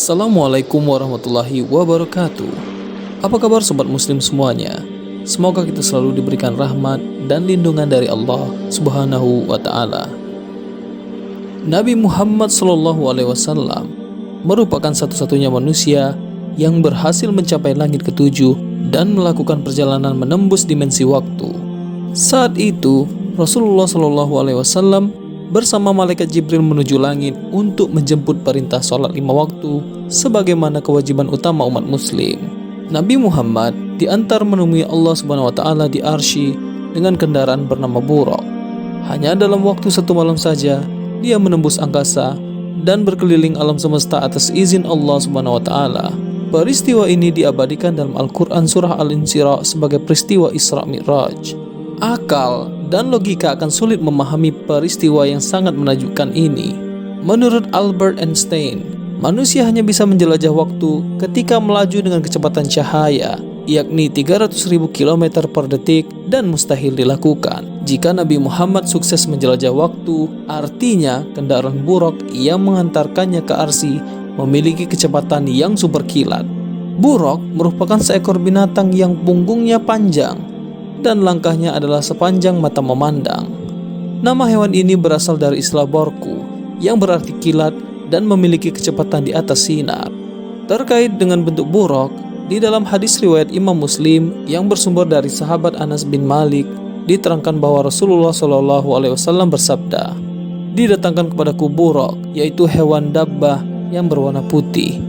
Assalamualaikum warahmatullahi wabarakatuh. Apa kabar sobat muslim semuanya? Semoga kita selalu diberikan rahmat dan lindungan dari Allah Subhanahu wa taala. Nabi Muhammad Shallallahu alaihi wasallam merupakan satu-satunya manusia yang berhasil mencapai langit ketujuh dan melakukan perjalanan menembus dimensi waktu. Saat itu, Rasulullah Shallallahu alaihi wasallam bersama malaikat Jibril menuju langit untuk menjemput perintah sholat lima waktu sebagaimana kewajiban utama umat muslim. Nabi Muhammad diantar menemui Allah Subhanahu wa taala di Arsy dengan kendaraan bernama Buraq. Hanya dalam waktu satu malam saja dia menembus angkasa dan berkeliling alam semesta atas izin Allah Subhanahu wa taala. Peristiwa ini diabadikan dalam Al-Qur'an surah Al-Insira sebagai peristiwa Isra Mi'raj. Akal dan logika akan sulit memahami peristiwa yang sangat menakjubkan ini. Menurut Albert Einstein, manusia hanya bisa menjelajah waktu ketika melaju dengan kecepatan cahaya, yakni 300.000 km per detik dan mustahil dilakukan. Jika Nabi Muhammad sukses menjelajah waktu, artinya kendaraan buruk yang mengantarkannya ke Arsi memiliki kecepatan yang super kilat. Buruk merupakan seekor binatang yang punggungnya panjang dan langkahnya adalah sepanjang mata memandang. Nama hewan ini berasal dari istilah borku yang berarti kilat dan memiliki kecepatan di atas sinar. Terkait dengan bentuk buruk, di dalam hadis riwayat Imam Muslim yang bersumber dari sahabat Anas bin Malik diterangkan bahwa Rasulullah Shallallahu Alaihi Wasallam bersabda, didatangkan kepadaku buruk, yaitu hewan dabbah yang berwarna putih,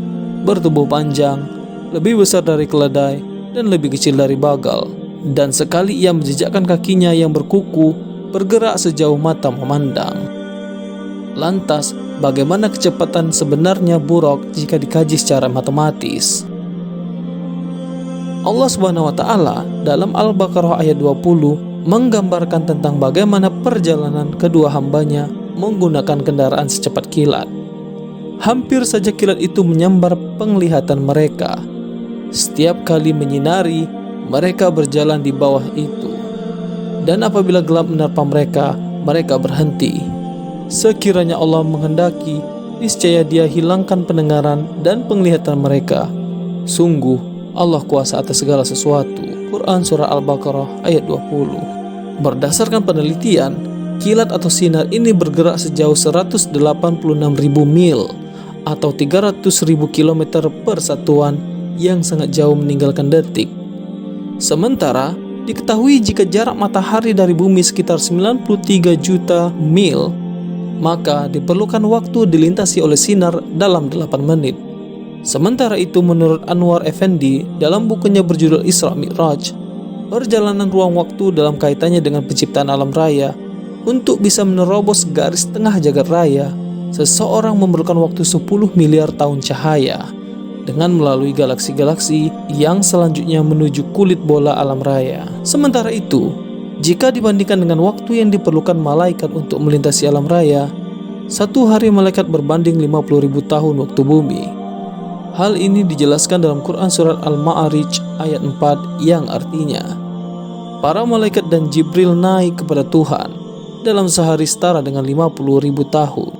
bertubuh panjang, lebih besar dari keledai, dan lebih kecil dari bagal dan sekali ia menjejakkan kakinya yang berkuku bergerak sejauh mata memandang. Lantas, bagaimana kecepatan sebenarnya buruk jika dikaji secara matematis? Allah Subhanahu wa taala dalam Al-Baqarah ayat 20 menggambarkan tentang bagaimana perjalanan kedua hambanya menggunakan kendaraan secepat kilat. Hampir saja kilat itu menyambar penglihatan mereka. Setiap kali menyinari, mereka berjalan di bawah itu. Dan apabila gelap menerpa mereka, mereka berhenti. Sekiranya Allah menghendaki, niscaya Dia hilangkan pendengaran dan penglihatan mereka. Sungguh, Allah kuasa atas segala sesuatu. Quran Surah Al-Baqarah ayat 20 Berdasarkan penelitian, kilat atau sinar ini bergerak sejauh 186.000 mil atau 300.000 km per satuan yang sangat jauh meninggalkan detik. Sementara, diketahui jika jarak matahari dari bumi sekitar 93 juta mil, maka diperlukan waktu dilintasi oleh sinar dalam 8 menit. Sementara itu menurut Anwar Effendi dalam bukunya berjudul Isra Mi'raj, perjalanan ruang waktu dalam kaitannya dengan penciptaan alam raya untuk bisa menerobos garis tengah jagat raya, seseorang memerlukan waktu 10 miliar tahun cahaya dengan melalui galaksi-galaksi yang selanjutnya menuju kulit bola alam raya. Sementara itu, jika dibandingkan dengan waktu yang diperlukan malaikat untuk melintasi alam raya, satu hari malaikat berbanding 50.000 tahun waktu bumi. Hal ini dijelaskan dalam Quran Surat Al-Ma'arij ayat 4 yang artinya, Para malaikat dan Jibril naik kepada Tuhan dalam sehari setara dengan 50.000 tahun.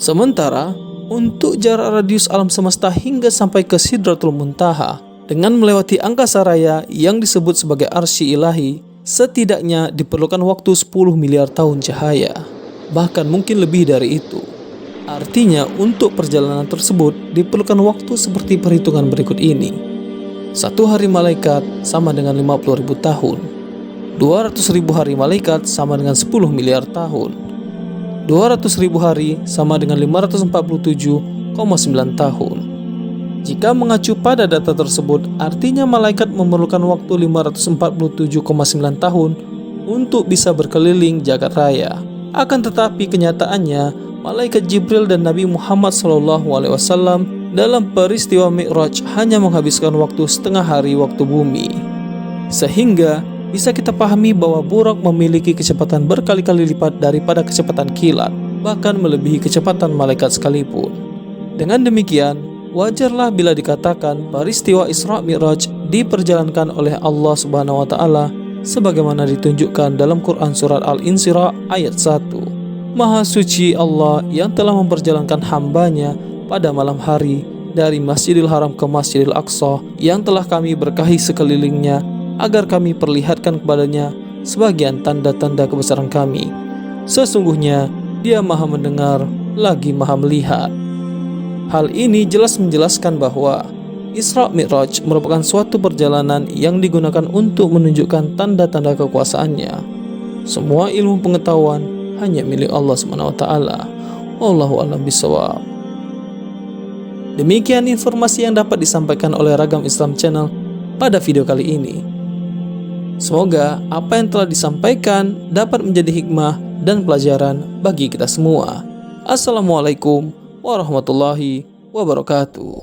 Sementara untuk jarak radius alam semesta hingga sampai ke Sidratul Muntaha dengan melewati angkasa raya yang disebut sebagai arsy ilahi setidaknya diperlukan waktu 10 miliar tahun cahaya bahkan mungkin lebih dari itu. Artinya untuk perjalanan tersebut diperlukan waktu seperti perhitungan berikut ini. Satu hari malaikat sama dengan 50 ribu tahun. 200 ribu hari malaikat sama dengan 10 miliar tahun 200 ribu hari sama dengan 547,9 tahun. Jika mengacu pada data tersebut, artinya malaikat memerlukan waktu 547,9 tahun untuk bisa berkeliling jagat raya. Akan tetapi kenyataannya, malaikat Jibril dan Nabi Muhammad SAW dalam peristiwa Mi'raj hanya menghabiskan waktu setengah hari waktu bumi. Sehingga bisa kita pahami bahwa buruk memiliki kecepatan berkali-kali lipat daripada kecepatan kilat, bahkan melebihi kecepatan malaikat sekalipun. Dengan demikian, wajarlah bila dikatakan peristiwa Isra Mi'raj diperjalankan oleh Allah Subhanahu wa taala sebagaimana ditunjukkan dalam Quran surat Al-Insira ayat 1. Maha suci Allah yang telah memperjalankan hambanya pada malam hari dari Masjidil Haram ke Masjidil Aqsa yang telah kami berkahi sekelilingnya agar kami perlihatkan kepadanya sebagian tanda-tanda kebesaran kami. Sesungguhnya dia maha mendengar lagi maha melihat. Hal ini jelas menjelaskan bahwa Isra Mi'raj merupakan suatu perjalanan yang digunakan untuk menunjukkan tanda-tanda kekuasaannya. Semua ilmu pengetahuan hanya milik Allah SWT. Wallahu a'lam bishawab. Demikian informasi yang dapat disampaikan oleh Ragam Islam Channel pada video kali ini. Semoga apa yang telah disampaikan dapat menjadi hikmah dan pelajaran bagi kita semua. Assalamualaikum warahmatullahi wabarakatuh.